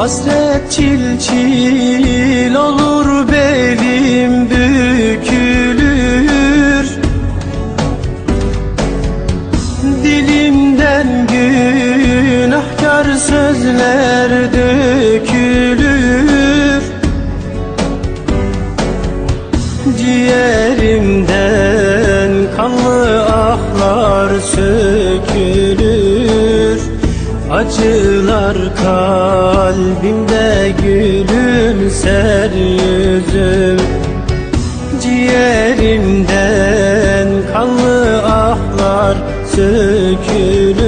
Hasret çil çil olur belim bükülür. Dilimden günahkar sözler dökülür. Ciğerimden kanlı ahlar sökülür Acılar kalbimde gülümser yüzüm. Ciğerimden kanlı ahlar sökülür.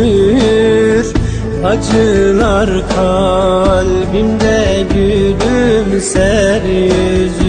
Acılar kalbimde gülümser yüzüm